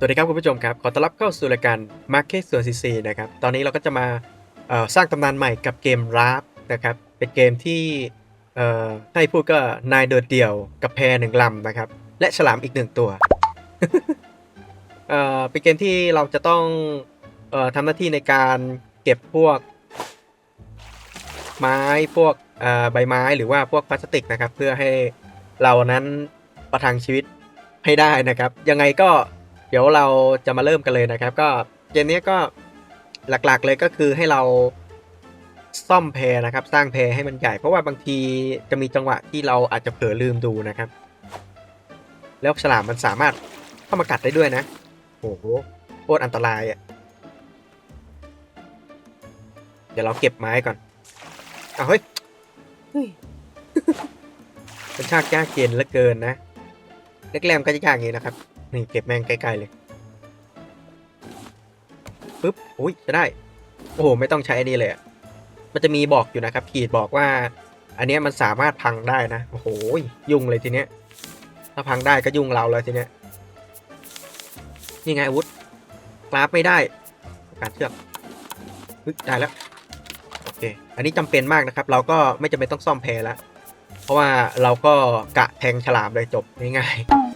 สวัสดีครับคุณผู้ชมครับ ขอต้อนรับเข้าสู่รายการ Market ส่วน CC นะครับ ตอนนี้เราก็จะมาสร้างตำนานใหม่กับเกมราฟนะครับ เป็นเกมที่ให้พูดก็นายโดดเดี่ยวกับแพหนึ่งลำนะครับ และฉลามอีกหนึ่งตัว เป็นเกมที่เราจะต้องอทำหน้าที่ในการเก็บพวก ไม้พวกใบไม้หรือว่าพวกพลาสติกนะครับ เพื่อให้เรานั้นประทังชีวิตให้ได้นะครับ ยังไงก็ เดี๋ยวเราจะมาเริ่มกันเลยนะครับ ก็เกมนี้ก็หลักๆเลยก็คือให้เราซ่อมแพนะครับ สร้างแพให้มันใหญ่ เพราะว่าบางทีจะมีจังหวะที่เราอาจจะเผลอลืมดูนะครับ แล้วฉลามมันสามารถเข้ามากัดได้ด้วยนะโอ้โหโคตรอันตรายอะ่ะเดี๋ยวเราเก็บไม้ก่อนอ้าวเฮ้ยเฮ้ยมันชากยากเย็นเหลือเกินนะเล็กแรมก็จะยากอย่างนี้นะครับ นี่เก็บแม่งใกล้ๆเลยปึ๊บอุ้ยจะได้ โอ้โห ไม่ต้องใช้อันนี้เลยมันจะมีบอกอยู่นะครับ ขีดบอกว่า อันนี้มันสามารถพังได้นะ โอ้โห ยุ่งเลยทีเนี้ย ถ้าพังได้ก็ยุ่งเราเลยทีเนี้ย นี่ไงอาวุธกราฟไม่ได้ การเชือกได้แล้ว โอเค อันนี้จำเป็นมากนะครับ เราก็ไม่จำเป็นต้องซ่อมแพแล้วเพราะว่าเราก็กะแทงฉลามเลยจบง่ายๆ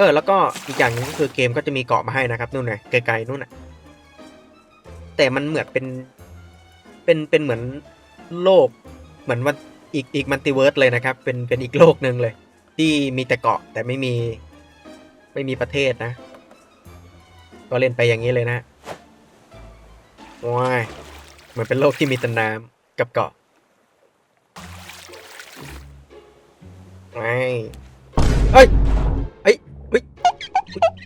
ออแล้วก็อีกอย่างหนึงก็คือเกมก็จะมีเกาะมาให้นะครับนู่นไงไกลๆนู่นน่ะแต่มันเหมือนเป็นเป็นเป็นเหมือนโลกเหมือนวันอีกอีกมัลติเวิร์สเลยนะครับ เป็นเป็นอีกโลกหนึ่งเลย ที่มีแต่เกาะแต่ไม่มีไม่มีประเทศนะ ก็เล่นไปอย่างนี้เลยนะว้ายเหมือนเป็นโลกที่มีแต่น้ำกับเกาะไม่เอ้ยเฮ้ย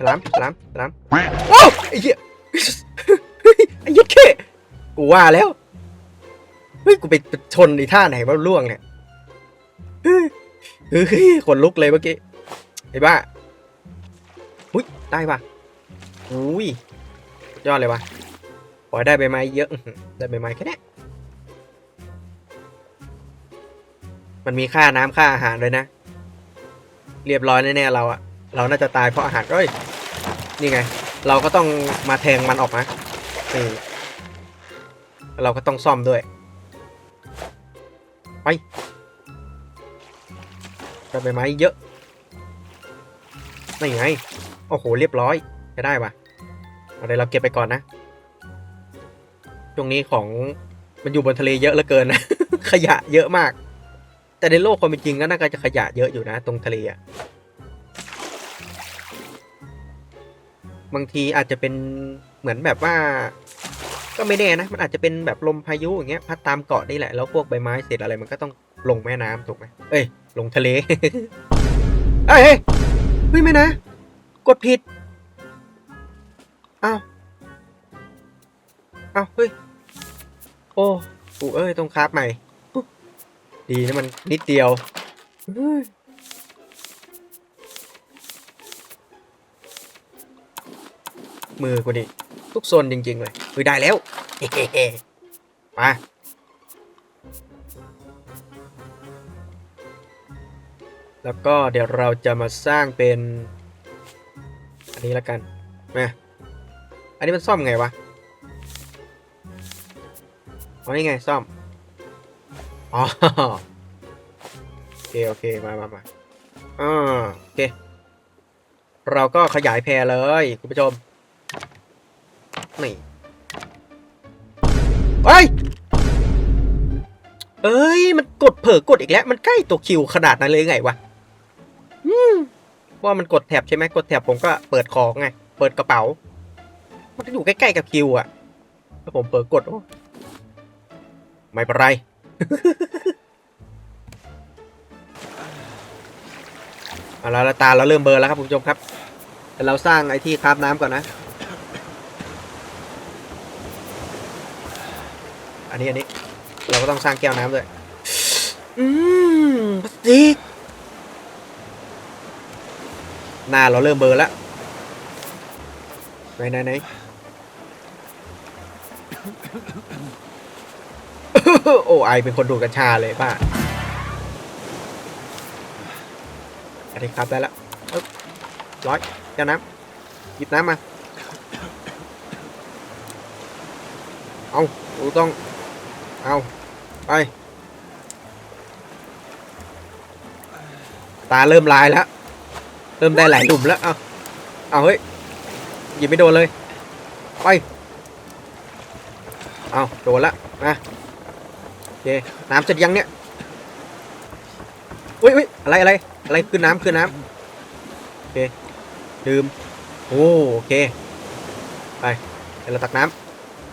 ลามฉลามฉลามโอ้ไอ้เหี้ยเฮ้ยไอ้เหี้ยแค่กูว่าแล้วเฮ้ยกูไปชนไอ้ท่าไหนว่าล่วงเนี่ยเฮ้ยเฮ้ยขนลุกเลยเมื่อกี้ไอ้บ้าอุ้ยได้ป่ะอุ้ยสุดยอดเลยว่ะขอให้ได้ใบไม้เยอะอื้อหือได้ใบไม้แค่นี้มันมีค่าน้ำค่าอาหารด้วยนะ เรียบร้อยแน่ๆเราอะ เราน่าจะตายเพราะอาหารเอ้ยนี่ไง เราก็ต้องมาแทงมันออกนะนี่เราก็ต้องซ่อมด้วย ไปได้ใบไม้เยอะนี่ไง โอ้โห เรียบร้อยจะได้ปะเอาเดี๋ยวเราเก็บไปก่อนนะช่วงนี้ของมันอยู่บนทะเลเยอะเหลือเกินนะ ขยะเยอะมาก แต่ในโลกความเป็นจริงก็น่าจะขยะเยอะอยู่นะ ตรงทะเลอะ บางทีอาจจะเป็นเหมือนแบบว่า ก็ไม่แน่นะ มันอาจจะเป็นแบบลมพายุอย่างเงี้ยพัดตามเกาะนี่แหละแล้วพวกใบไม้เศษอะไรมันก็ต้องลงแม่น้ำถูกไหมเอ้ย ลงทะเล เอ้ยเฮ้ยเฮ้ยไม่นะ กดผิดอ้าวอ้าวเฮ้ย โอ้กูเอ้ยต้องคราฟใหม่ ดีนะมันนิดเดียว มือกูดิทุกโซนจริง ๆ เลยเฮ้ยได้แล้วมาแล้วก็เดี๋ยวเราจะมาสร้างเป็น อันนี้แล้วกันมาอันนี้มันซ่อมไงวะอ๋อนี่ไงซ่อม อ๋อ โอเค โอเค มามามาอ่าโอเค เราก็ขยายแพรเลย คุณผู้ชม นี่เฮ้ย เอ้ย มันกดเผลอกดอีกแล้ว มันใกล้ตัวคิวขนาดนั้นเลยไงวะอืมเพราะว่ามันกดแท็บใช่ไหมกดแท็บผมก็เปิดของไง เปิดกระเป๋า มันก็อยู่ใกล้ๆกับคิวอะถ้าผมเปิดกดโอ้ไม่เป็นไร เอาละละตาเราเริ่มเบลอร์แล้วครับคุณผู้ชมครับ แต่เราสร้างไอ้ที่คราบน้ำก่อนนะ อันนี้อันนี้เราก็ต้องสร้างแก้วน้ำด้วยอืมพลาสติกหน้าเราเริ่มเบลอร์แล้วไหนไหนไหนโอ้ไอเป็นคนดูดกัญชาเลยป้าอันนี้ครับได้แล้วปึ๊บร้อยแก้วน้ำหยิบน้ำมา เอากูต้อง เอาไป ตาเริ่มลายแล้ว เริ่มได้หลายหลุมแล้ว เอาเอาเฮ้ยหยิบไม่โดนเลย ไป เอาโดนละมาโอเค น้ำเสร็จยังเนี่ยอุ้ยอุ้ยอะไรอะไรอะไรขึ้นน้ำขึ้นน้ำโอเคดื่มโอ้โอเค ไปเดี๋ยวเราตักน้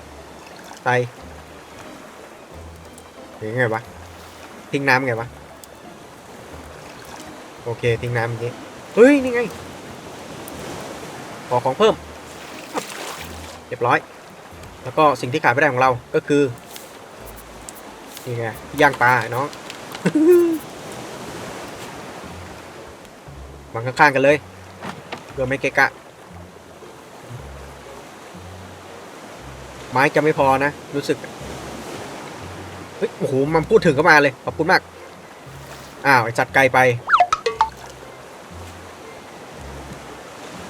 ำใส่ ยังไงวะ ทิ้งน้ำไงวะ โอเค ทิ้งน้ำอย่างนี้เฮ้ย นี่ไง ขอของเพิ่ม เรียบร้อย แล้วก็สิ่งที่ขาดไม่ได้ของเราก็คือ นี่ไง ย่างปลาไอ้น้องวางข้างๆกันเลย เพื่อไม่เกะกะ ไม้จะไม่พอนะ รู้สึก เฮ้ยโอ้โหมันพูดถึงก็มาเลย ขอบคุณมาก อ้าวจัดไกลไป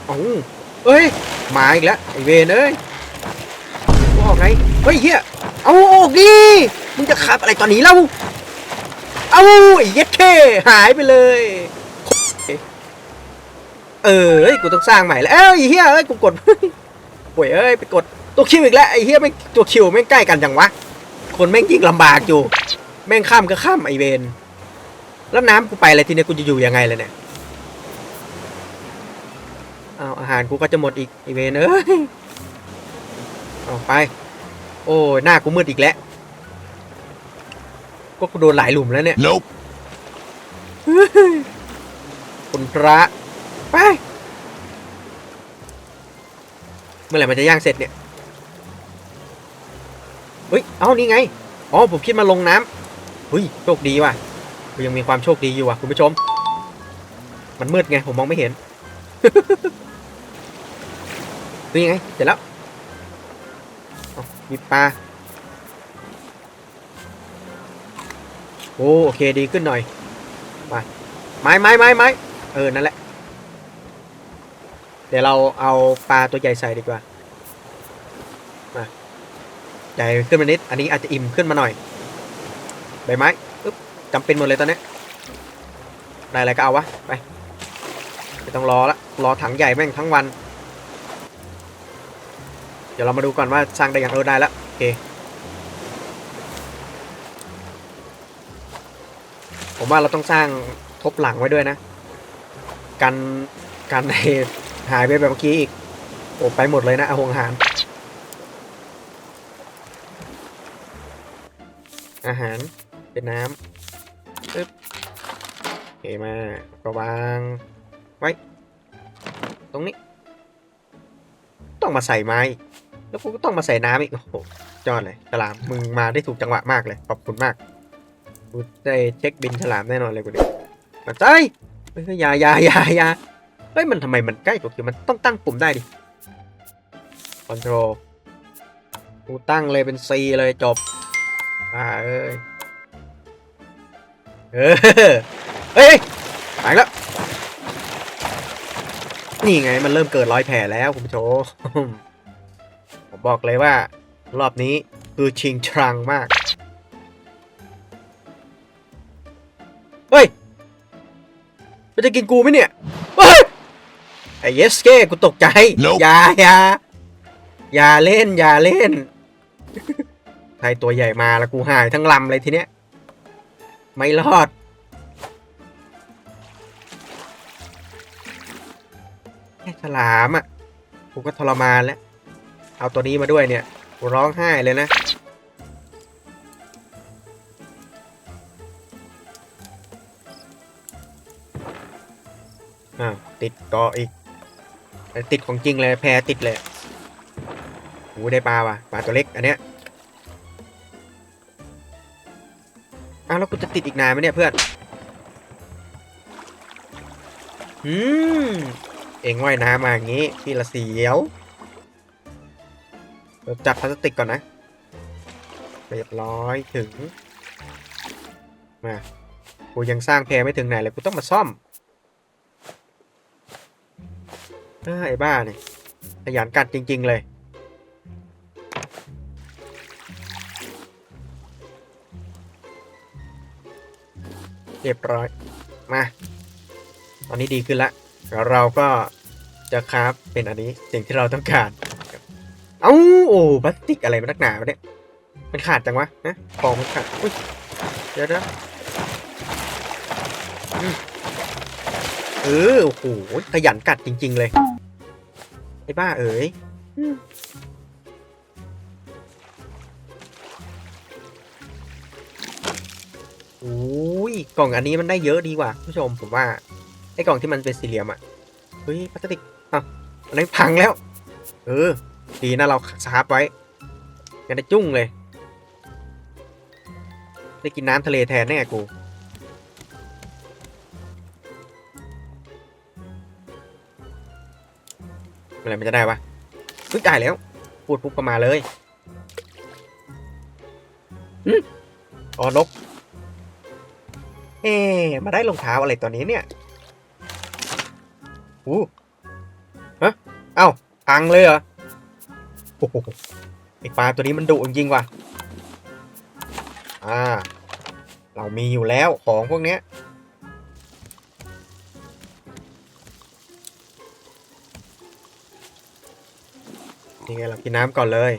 โอ้เอ้ย มาอีกแล้วไอเวนเอ้ยกูออกไง เฮ้ยเฮียเอาออกดิ มึงจะขับอะไรตอนนี้เล่า เอาไอ้เย็ดเคหายไปเลย เออเฮ้ยกูต้องสร้างใหม่แล้ว เอ้ยเฮียเอ้ยกูกดป่วยเอ้ยไปกดตัวคิวอีกแล้วไอ้เฮียแม่ตัวคิวแม่ใกล้กันจังวะ คนแม่งยิ่งลำบากอยู่ แม่งข้ามก็ข้ามไอเวนแล้วน้ำกูไปอะไรทีเนี้ยกูจะอยู่ยังไงเลยเนี่ยเอาอาหารกูก็จะหมดอีกไอเวนเอ้ยเอาไป โอ้ยหน้ากูมืดอีกแล้วก็กูโดนหลายหลุมแล้วเนี่ย Nope. คุณพระไป เมื่อไหร่มันจะย่างเสร็จเนี่ย เฮ้ย เอ้า นี่ไง อ๋อ ผมคิดมาลงน้ำเฮ้ย โชคดีว่ะยังมีความโชคดีอยู่ว่ะคุณผู้ชม มันมืดไง ผมมองไม่เห็น นี่ไง เสร็จแล้ว มีปลา โอ้โอเคดีขึ้นหน่อยไปไม้ไม้ไม้ไม้เออ นั่นแหละ เดี๋ยวเราเอาปลาตัวใหญ่ใส่ดีกว่า ใหญ่ขึ้นมานิด อันนี้อาจจะอิ่มขึ้นมาหน่อย ใบไม้ปึ๊บจำเป็นหมดเลยตอนนี้ ได้อะไรก็เอาวะ ไปไม่ต้องรอละ รอถังใหญ่แม่งทั้งวัน เดี๋ยวเรามาดูก่อนว่าสร้างได้ยังเออได้แล้วโอเค ผมว่าเราต้องสร้างทบหลังไว้ด้วยนะ กัน กันในหายไปแบบเมื่อกี้อีก โอ้ไปหมดเลยนะอาหงหาร อาหารเป็นน้ำปึ๊บโอเคมาก็วางไว้ ตรงนี้ ต้องมาใส่ไม้ แล้วกูก็ต้องมาใส่น้ำอีก โอ้โหจอดเลยฉลามมึงมาได้ถูกจังหวะมากเลย ขอบคุณมากกูได้เช็คบินฉลามแน่นอนเลยกูเนี่ยมาใจเฮ้ยยายายายาเฮ้ย มันทำไมมันใกล้ตัวคิวมันต้องตั้งปุ่มได้ดิคอนโทรลกูตั้งเลยเป็น C เลยจบ อ่าเอ้ยเออเฮ้ยไปแล้ว นี่ไงมันเริ่มเกิดรอยแผลแล้วคุณผู้ชม ผมบอกเลยว่า รอบนี้คือชิงชังมาก เฮ้ย มันจะกินกูไหมเนี่ย เฮ้ย ไอ้เยสเก้กูตกใจ Nope อย่าอย่าอย่าเล่น อย่าเล่น ไทยตัวใหญ่มาแล้วกูหายทั้งลำเลยทีเนี้ย ไม่รอด แค่ฉลามอะ กูก็ทรมานแล้ว เอาตัวนี้มาด้วยเนี่ย กูร้องไห้เลยนะ อ้าวติดเกาะอีก ติดของจริงเลย แพรติดเลยโอ้ได้ปลาว่ะ ปลาตัวเล็กอันเนี้ย ติดอีกนานไหมเนี่ยเพื่อนอืมเอ็งว่ายน้ำมาอย่างงี้พี่ละเสียวเดี๋ยวจับพลาสติกก่อนนะเรียบร้อยถึง มากูยังสร้างแพรไม่ถึงไหนเลยกูต้องมาซ่อมอไอ้บ้าเนี่ยขยันกัดจริง ๆ เลย เรียบร้อย มา ตอนนี้ดีขึ้นละแล้วเราก็จะคราฟเป็นอันนี้สิ่งที่เราต้องการ เอ้าโอ้พลาสติกอะไรมันนักหนาเนี่ย มันขาดจังวะนะของมันขาดอุ้ยเดี๋ยวนะเออโอ้โหขยันกัดจริง ๆ เลย ไอ้บ้าเอ๋ย โอ้ยกล่องอันนี้มันได้เยอะดีว่ะผู้ชมผมว่าไอ้กล่องที่มันเป็นสี่เหลี่ยมอะเฮ้ยพลาสติกอ้าวอันนี้พังแล้ว เออ ดีนะเราซาบไว้กันได้จุ้งเลย ได้กินน้ำทะเลแทนแน่กูเมื่อไรมันจะได้วะพึ่งได้แล้วพูดปุ๊บก็มาเลยอ๋อนก เอ๊มาได้รองเท้าอะไรตัวนี้เนี่ยอู้ฮะเอ้าอังเลยเหรอโอ้โหไอปลาตัวนี้มันดุจริงๆว่ะ อ่า เรามีอยู่แล้วของพวกเนี้ย นี่ไงเรากินน้ำก่อนเลย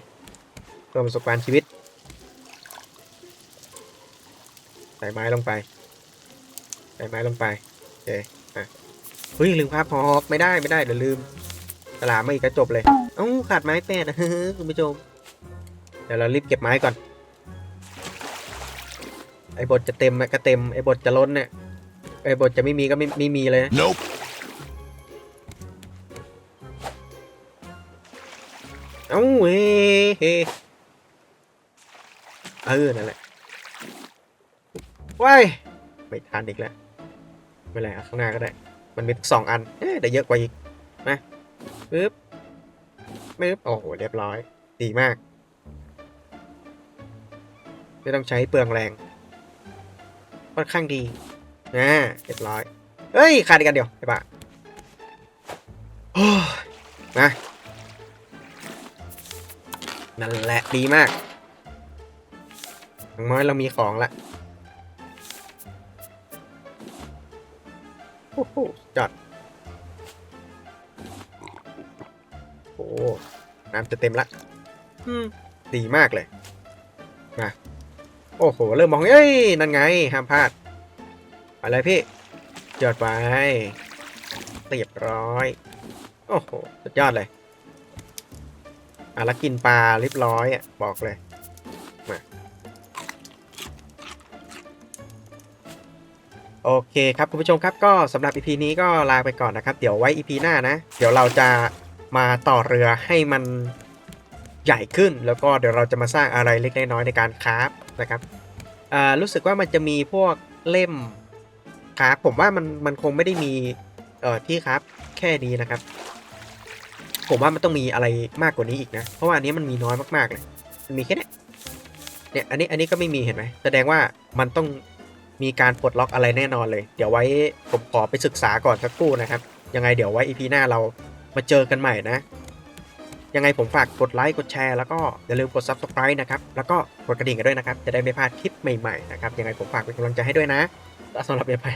เพิ่มประสบการณ์ชีวิต ใส่ไม้ลงไป ไม้ลงไปโอเคอะเฮ้ยลืมภาพหอกไม่ได้ไม่ได้เดี๋ยวลืมตลาดไม่อีกก็จบเลยเอ้าขาดไม้แปดนะคุณผู้ชมเดี๋ยวเรารีบเก็บไม้ก่อน ไอ้บทจะเต็มก็เต็มไอ้บทจะล้นเนี่ยไอ้บทจะไม่มีก็ไม่ไม่มีเลยนะ Nope. เอ้าเฮ้เฮ้เออนั่นแหละว้ายไม่ทันอีกแล้ว ไม่เป็นไรเข้างหน้าก็ได้ มันมีสองอันเอ๊ะได้เยอะกว่าอีกมาปึ๊บปึ๊บโอ้โหเรียบร้อย ดีมาก ไม่ต้องใช้เปลืองแรงค่อนข้างดีนะเรียบร้อยเฮ้ยขาดอีกอันเดียวไอ้บ้าโอ้ยมานั่นแหละดีมากอย่างน้อยเรามีของละ จอดโอ้น้ำจะเต็มละอืมดีมากเลย มา โอ้โห เริ่มมอง เอ้ย นั่นไง ห้ามพลาดไปเลยพี่จอดไปเรียบร้อย โอ้โห สุดยอดเลย อะแล้วกินปลาเรียบร้อยอะ บอกเลย โอเคครับคุณผู้ชมครับก็สำหรับ EP นี้ก็ลาไปก่อนนะครับ เดี๋ยวไว้ EP หน้านะ เดี๋ยวเราจะมาต่อเรือให้มันใหญ่ขึ้น แล้วก็เดี๋ยวเราจะมาสร้างอะไรเล็กน้อยในการคราฟนะครับรู้สึกว่ามันจะมีพวกเล่มคราฟผมว่ามันมันคงไม่ได้มีเอ่อที่คราฟแค่นี้นะครับ ผมว่ามันต้องมีอะไรมากกว่านี้อีกนะ เพราะว่าอันนี้มันมีน้อยมากๆเลยมันมีแค่เนี้ยเนี่ยอันนี้อันนี้ก็ไม่มีเห็นไหมแสดงว่ามันต้อง มีการปลดล็อกอะไรแน่นอนเลย เดี๋ยวไว้ผมขอไปศึกษาก่อนสักครู่นะครับ ยังไงเดี๋ยวไว้ EP หน้าเรามาเจอกันใหม่นะ ยังไงผมฝากกดไลค์กดแชร์แล้วก็อย่าลืมกด Subscribe นะครับ แล้วก็กดกระดิ่งกันด้วยนะครับ จะได้ไม่พลาดคลิปใหม่ๆนะครับ ยังไงผมฝากเป็นกำลังใจให้ด้วยนะสำหรับ EP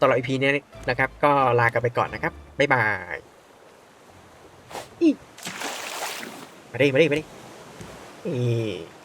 ตลอด EP นี้นะครับ ก็ลากันไปก่อนนะครับ บ๊ายบายมาดิมาดิมาดิอี